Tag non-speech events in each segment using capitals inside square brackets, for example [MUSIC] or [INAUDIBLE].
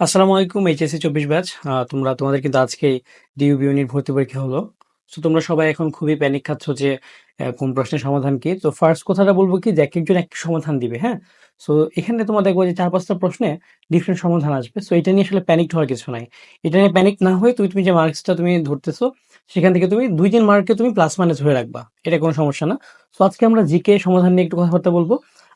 আসসালামু আলাইকুম, এইচএসসি চব্বিশ ব্যাচ। তোমরা, তোমাদের কিন্তু আজকে ডিইউবি ইউনিট ভর্তি পরীক্ষা হলো। তো তোমরা সবাই এখন খুবই প্যানিক খাচ্ছ যে কোন প্রশ্নের সমাধান কি? তো ফার্স্ট কথাটা বলব কি যে, এক একজন একটা সমাধান দিবে হ্যাঁ? সো এখানে তোমরা দেখব যে, চার পাঁচটা প্রশ্নে ডিফারেন্ট সমাধান আসবে। সো এটা নিয়ে আসলে প্যানিক হওয়ার কিছু নাই। এটা নিয়ে প্যানিক না হয়ে তুমি তুমি যে মার্কসটা তুমি ধরতেছো, সেখান থেকে তুমি দুই তিন মার্কে তুমি প্লাস মাইনাস ধরে রাখবা। এটা কোনো সমস্যা না। সো আজকে আমরা জিকে সমাধান নিয়ে একটু কথাবার্তা বলব।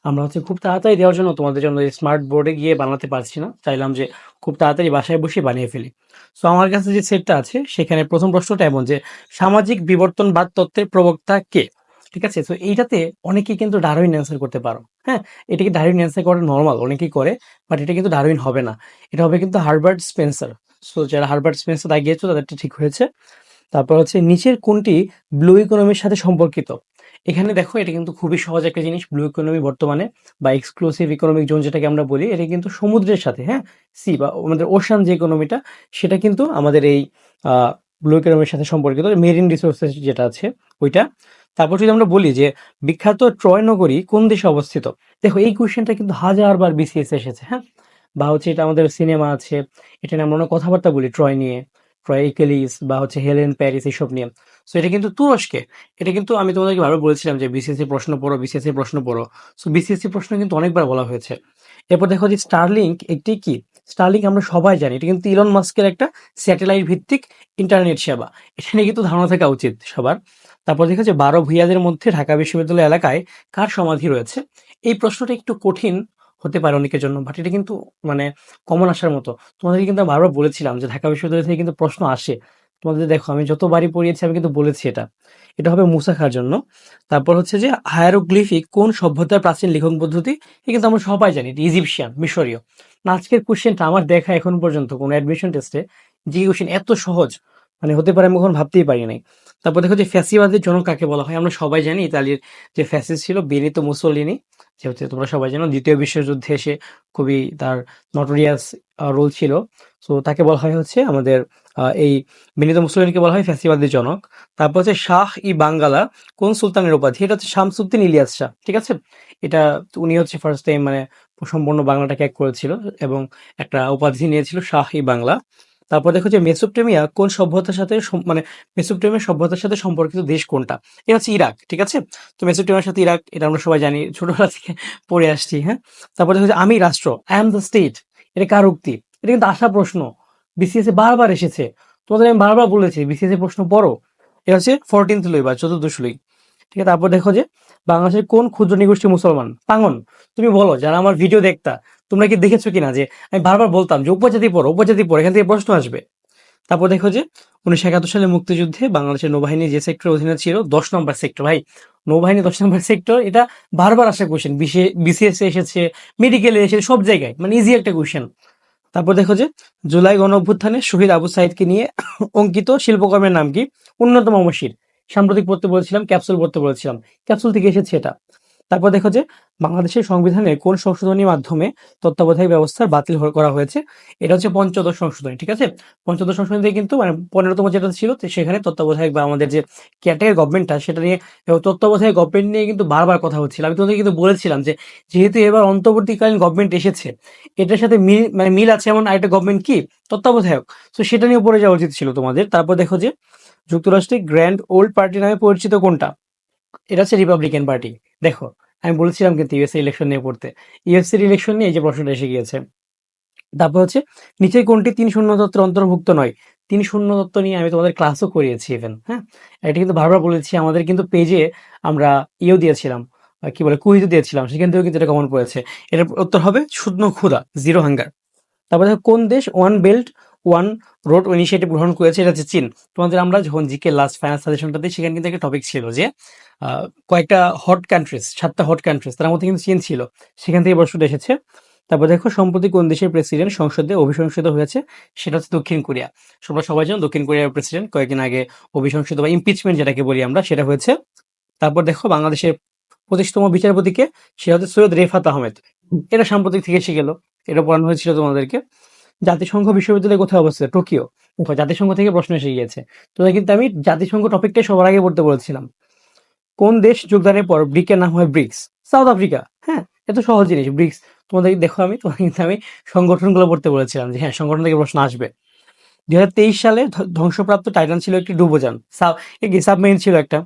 আমরা হচ্ছে খুব তাড়াতাড়ি দেওয়ার জন্য তোমাদের জন্য স্মার্ট বোর্ডে গিয়ে বানাতে পারছি না। চাইলাম যে খুব তাড়াতাড়ি বাসায় বসে বানিয়ে ফেলি। সো আমার কাছে যে সেটটা আছে, সেখানে প্রথম প্রশ্নটা এমন যে, সামাজিক বিবর্তনবাদ তত্ত্বের প্রবক্তা কে? ঠিক আছে? তো এইটাতে অনেকেই কিন্তু ডারউইন অ্যান্সার করতে পারো। হ্যাঁ এটাকে ডারউইন অ্যান্সার করা? নর্মাল অনেকেই করে বাট এটা কিন্তু ডারউইন হবে না। এটা হবে কিন্তু হার্বার্ট স্পেন্সার সো যারা হার্বার্ট স্পেন্সার দাগিয়েছো, তাদেরটা ঠিক হয়েছে। তারপর হচ্ছে, নিচের কোনটি ব্লু ইকোনমির সাথে সম্পর্কিত? এখানে দেখো এটা কিন্তু খুবই সহজ একটা জিনিস ব্লু ইকোনমি বর্তমানে বা এক্সক্লুসিভ ইকোনমিক জোন যেটাকে আমরা বলি, এটা কিন্তু সমুদ্রের সাথে হ্যাঁ? সি বা আমাদের ওশান যে ইকোনমিটা সেটা কিন্তু আমাদের এই ব্লু ইকোনমির সাথে সম্পর্কিত মেরিন রিসোর্সেস যেটা আছে, ওইটা। তারপর যদি আমরা বলি যে বিখ্যাত ট্রয় নগরী কোন দেশে অবস্থিত? দেখো এই কোয়েশ্চেনটা কিন্তু হাজারবার বিসিএস এসেছে হ্যাঁ? বা হচ্ছে এটা আমাদের সিনেমা আছে, এটা নিয়ে আমরা অনেক কথাবার্তা বলি ট্রয় নিয়ে ট্রয় ইকেলিস বা হচ্ছে হেলেন প্যারিস এইসব নিয়ে। সো এটা কিন্তু তুরস্কে। এটা কিন্তু আমি তোমাদেরকে ভাবে বলেছিলাম যে বিসিএসসি প্রশ্ন পড়ো বিসিএসসি প্রশ্ন পড়ো। সো বিসিএসসি প্রশ্ন কিন্তু অনেকবার বলা হয়েছে। এরপর দেখো যে স্টারলিংক একটি কি? স্টারলিংক আমরা সবাই জানি। এটা কিন্তু ইলন মাস্কের একটা স্যাটেলাইট ভিত্তিক ইন্টারনেট সেবা। এটা নিয়ে কিন্তু ধারণা থাকা উচিত সবার। তারপর দেখা যে বারো ভূঁইয়াদের মধ্যে ঢাকা বিশ্ববিদ্যালয় এলাকায় কার সমাধি রয়েছে? এই প্রশ্নটা একটু কঠিন হতে পারে অনেকের জন্য বাট এটা কিন্তু মানে কমন আসার মতো। তোমাদেরকে কিন্তু বারবার বলেছিলাম যে ঢাকা বিশ্ববিদ্যালয় থেকে কিন্তু প্রশ্ন আসে। তোমাদের দেখো, আমি যতবারই পড়িয়েছি, আমি কিন্তু বলেছি এটা। এটা হবে মুসাখার জন্য। তারপর হচ্ছে যে হায়ারোগ্লিফিক কোন সভ্যতার প্রাচীন লিখন পদ্ধতি এটা কিন্তু আমরা সবাই জানি ইজিপশিয়ান মিশরীয়। আজকের কোশ্চেনটা আমার দেখা এখন পর্যন্ত, কোনো অ্যাডমিশন টেস্টে যে কোশ্চেন এত সহজ মানে হতে পারে আমি কখন ভাবতেই পারি নাই। তারপর দেখো যে ফ্যাসিবাদের জনক কাকে বলা হয়? আমরা সবাই জানি ইতালির যে ফ্যাসিস্ট ছিল বেনিতো মুসোলিনি, যে হচ্ছে তোমরা সবাই জানো, দ্বিতীয় বিশ্বযুদ্ধে এসে খুবই তার নটোরিয়াস রোল ছিল। সো তাকে বলা হয় হচ্ছে আমাদের এই বেনিতো মুসোলিনিকে বলা হয় ফ্যাসিবাদের জনক। তারপর হচ্ছে শাহ ই বাঙ্গালা, কোন সুলতানের উপাধি? এটা হচ্ছে শামসুদ্দিন ইলিয়াস শাহ, ঠিক আছে? এটা উনি হচ্ছে ফার্স্ট টাইম মানে সম্পূর্ণ বাংলাটাকে এক করেছিল এবং একটা উপাধি নিয়েছিল শাহ ই বাংলা তারপর দেখো যে মেসোপটেমিয়া কোন সভ্যতার সাথে মানে মেসোপটেমিয়া সভ্যতার সাথে সম্পর্কিত দেশ কোনটা? এটা হচ্ছে ইরাক, ঠিক আছে? তো মেসোপটেমিয়ার সাথে ইরাক, এটা আমরা সবাই জানি, ছোটবেলা থেকে পড়ে আসছি হ্যাঁ? তারপর দেখো যে আমি রাষ্ট্র আই এম দ্য স্টেট এটা কার উক্তি? এটা কিন্তু আসা প্রশ্ন বিসিএস এ বারবার এসেছে। তোমাদের আমি বারবার বলেছি বিসিএস এ প্রশ্ন পড়ো। এটা হচ্ছে ফোরটিন্থ লই বা চতুর্দশ লই ঠিক আছে, তারপর দেখো যে বাংলাদেশের কোন ক্ষুদ্র নিগোষ্ঠী মুসলমান? পাঙ্গন। তুমি বলো, যারা আমার ভিডিও দেখতা, তোমরা কি দেখেছ কিনা যে আমি বারবার বলতাম যে উপজাতি পড়ো উপজাতি পড়ো, এখান থেকে প্রশ্ন আসবে। তারপর দেখো যে উনিশশো একাত্তর সালে মুক্তিযুদ্ধে বাংলাদেশের নৌবাহিনী যে সেক্টর অধীনে ছিল, দশ নম্বর সেক্টর ভাই, নৌবাহিনী দশ নম্বর সেক্টর এটা বারবার আসা কোয়েশ্চেন বিসিএস এসেছে মেডিকেলে এসেছে, সব জায়গায়। মানে ইজি একটা কোয়েশ্চেন তারপর দেখো যে জুলাই গণ অভ্যুত্থানে শহীদ আবু সাইদকে নিয়ে [COUGHS] অঙ্কিত শিল্পকর্মের নাম কি? উন্নতম মসির সাম্প্রতিক পড়তে বলেছিলাম, ক্যাপসুল পড়তে বলেছিলাম। ক্যাপসুল থেকে এসেছে এটা। তারপর দেখো যে, বাংলাদেশের সংবিধানে কোন সংশোধনীর মাধ্যমে তত্ত্বাবধায়ক ব্যবস্থার বাতিল করা হয়েছে, এটা হচ্ছে পঞ্চদশ সংশোধনী, ঠিক আছে? পঞ্চদশ সংশোধনীতে কিন্তু মানে পনেরোতম যেটা ছিল সেখানে তত্ত্বাবধায়ক বা আমাদের যে ক্যাটেগরি গভর্নমেন্টটা সেটা নিয়ে তত্ত্বাবধায়ক গভর্নমেন্ট নিয়ে কিন্তু বারবার কথা হচ্ছিল। আমি তোমাদের কিন্তু বলেছিলাম যে, যেহেতু এবার অন্তর্বর্তীকালীন গভর্নমেন্ট এসেছে, এটার সাথে মিল মানে মিল আছে এমন আরেকটা গভর্নমেন্ট কি? তত্ত্বাবধায়ক। তো সেটা নিয়ে পড়ে যাওয়া উচিত ছিল তোমাদের। তারপর দেখো যে যুক্তরাষ্ট্রের গ্র্যান্ড ওল্ড পার্টি নামে পরিচিত কোনটা? এটা হচ্ছে রিপাবলিকান পার্টি দেখো, আমি বলেছিলাম কিন্তু ইউএসএ ইলেকশন নিয়ে পড়তে। ইউএসএ ইলেকশন নিয়ে এই যে প্রশ্নটা এসে গিয়েছে। তারপর হচ্ছে, নিচে কোনটি তিন শূন্য তত্ত্ব অন্তর্ভুক্ত নয়? তিন শূন্য তত্ত্ব নিয়ে আমি তোমাদের ক্লাসও করিয়েছি ইভেন হ্যাঁ? এটা কিন্তু বারবার বলেছি, আমাদের কিন্তু পেজে আমরা ইয়েও দিয়েছিলাম কি বলে, কুইজও দিয়েছিলাম, সেখান থেকেও কিন্তু এটা কমন পড়েছে। এটার উত্তর হবে শূন্য ক্ষুধা জিরো হাঙ্গার তারপর কোন দেশ one belt one road initiative গ্রহণ করেছে, এটা হচ্ছে চীন। তোমাদের আমরা যখন জিকে লাস্ট ফাইনাল সাজেশনটা দিই, সেখানে কিন্তু একটা টপিক ছিল যে কয়েকটা হট কান্ট্রিজ সাতটা হট কান্ট্রিজ তার মধ্যে কিন্তু চীন ছিল। সেখান থেকে প্রশ্নটা এসেছে। তারপর দেখো, সম্প্রতি কোন দেশের প্রেসিডেন্ট সংসদে অভিশংসিত হয়েছে, সেটা হচ্ছে দক্ষিণ কোরিয়া। তোমরা সবাই জানো, দক্ষিণ কোরিয়ার প্রেসিডেন্ট কয়েকদিন আগে অভিশংসিত বা ইমপিচমেন্ট যেটাকে বলি আমরা, সেটা হয়েছে। তারপর দেখো, বাংলাদেশের পঁচিশতম বিচারপতিকে, সেটা হচ্ছে সৈয়দ রেফাত আহমেদ। এটা সাম্প্রতিক থেকে এসে গেল। এটা পড়ানো হয়েছিল তোমাদেরকে। জাতিসংঘ বিশ্ববিদ্যালয় কোথায় অবস্থিত? টোকিও। দেখো, জাতিসংঘ থেকে প্রশ্ন এসে গিয়েছে। তো কিন্তু আমি জাতিসংঘ টপিকটাই সবার আগে পড়তে বলেছিলাম। কোন দেশ যোগদানের পর ব্রিকের নাম হয় ব্রিক্স? South Africa. হ্যাঁ এত সহজ জিনিস, ব্রিক্স। তোমাদের দেখো আমি তোমাদের কিন্তু আমি সংগঠনগুলো পড়তে বলেছিলাম যে হ্যাঁ সংগঠন থেকে প্রশ্ন আসবে। দুই হাজার তেইশ সালে ধ্বংসপ্রাপ্ত টাইটান ছিল একটি ডুবোযান সাব সাবমেরিন ছিল একটা।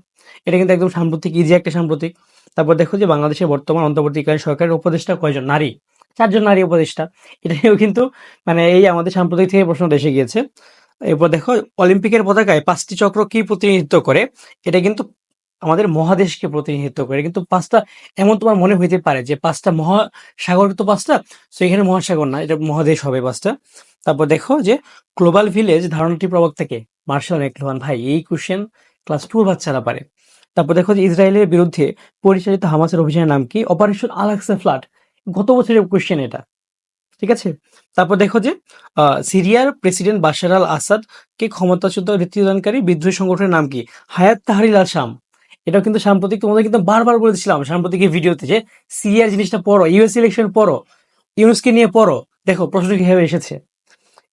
এটা কিন্তু একদম সাম্প্রতিক ইজি একটা সাম্প্রতিক। তারপর দেখো যে বাংলাদেশের বর্তমান অন্তর্বর্তীকালীন সরকারের উপদেষ্টা কয়জন? নারী। চারজন নারী উপদেষ্টা। এটা নিয়েও কিন্তু মানে এই আমাদের সাম্প্রতিক থেকে প্রশ্নটা এসে গিয়েছে। এরপর দেখো, অলিম্পিকের পতাকায় পাঁচটি চক্র কি প্রতিনিধিত্ব করে? এটা কিন্তু আমাদের মহাদেশকে প্রতিনিধিত্ব করে। কিন্তু পাঁচটা, এমন তোমার মনে হইতে পারে যে পাঁচটা মহাসাগর তো পাঁচটা, তো এখানে মহাসাগর না, এটা মহাদেশ হবে পাঁচটা। তারপর দেখো যে গ্লোবাল ভিলেজ ধারণাটি প্রবক্তা কে? মার্শাল মেকলুহান। ভাই, এই কোশ্চেন ক্লাস টু বাচ্চারা পারে। তারপর দেখো যে ইসরায়েলের বিরুদ্ধে পরিচালিত হামাসের অভিযানের নাম কি? অপারেশন আলাক্সা ফ্লাড গত বছরের কোয়েশ্চেন এটা। ঠিক আছে? তারপর দেখো যে সিরিয়ার প্রেসিডেন্ট বাশার আল আসাদ কে ক্ষমতাচ্যুত রীতিদানকারী বিদ্রোহী সংগঠনের নাম কি? হায়াত তাহারিল আল শাম। এটাও কিন্তু সাম্প্রতিক, তোমাদের কিন্তু বারবার বলেছিলাম, সাম্প্রতিক এই ভিডিওতে যে, সিরিয়ার জিনিসটা পড়ো, ইউএস ইলেকশন পড়ো, ইউনুসকে নিয়ে পড়ো। দেখো, প্রশ্ন কীভাবে এসেছে?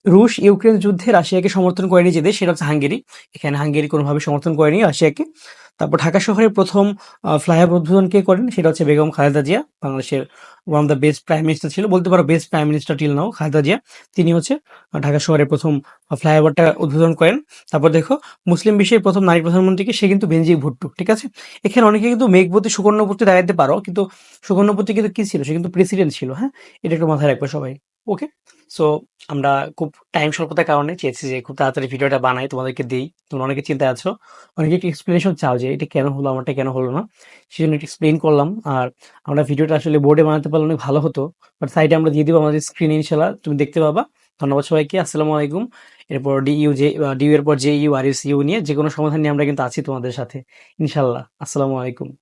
রুশ ইউক্রেন যুদ্ধে রাশিয়াকে সমর্থন করেনি যে দেশ, সেটা হচ্ছে হাঙ্গেরি। এখানে হাঙ্গেরি কোনোভাবে সমর্থন করেনি রাশিয়াকে। তারপর ঢাকা শহরের প্রথম ফ্লাইওভার উদ্বোধন কে করেন? সেটা হচ্ছে বেগম খালেদা জিয়া, বাংলাদেশের one of the best prime minister ছিল। বলতে পারো best prime minister till now Khaleda Zia. তিনি হচ্ছে ঢাকা শহরের প্রথম ফ্লাইওভারটা উদ্বোধন করেন। তারপর দেখো, মুসলিম বিশ্বের প্রথম নারী প্রধানমন্ত্রীকে সে কিন্তু বেনজির ভুট্টু ঠিক আছে? এখানে অনেকে কিন্তু মেঘবতী সুকর্ণপতি দাঁড়াতে পারো, কিন্তু সুকর্ণপতি কিন্তু কি ছিল? সে কিন্তু প্রেসিডেন্ট ছিল হ্যাঁ? এটা একটু মাথায় রাখবে সবাই ওকে সো আমরা খুব টাইম স্বল্পতার কারণে চেয়েছি যে খুব তাড়াতাড়ি ভিডিওটা বানাই, তোমাদেরকে দিই। তোমরা অনেকে চিন্তায় আছো, অনেকে একটু এক্সপ্লেনেশন চাও যে এটা কেন হলো, আমারটা কেন হলো না? সেই জন্য একটু এক্সপ্লেন করলাম। আর আমরা ভিডিওটা আসলে বোর্ডে বানাতে পারলে অনেক ভালো হতো। বাট সাইডে আমরা দিয়ে দিব আমাদের স্ক্রিনে ইনশাল্লাহ তুমি দেখতে পাবা। ধন্যবাদ সবাইকে। আসসালামু আলাইকুম। এরপর ডি ডিইউ যে ডিউ এর পর জে ইউ আর ইউ নিয়ে যে কোনো সমাধান নিয়ে আমরা কিন্তু আছি তোমাদের সাথে। ইনশাল্লাহ আসসালামু আলাইকুম।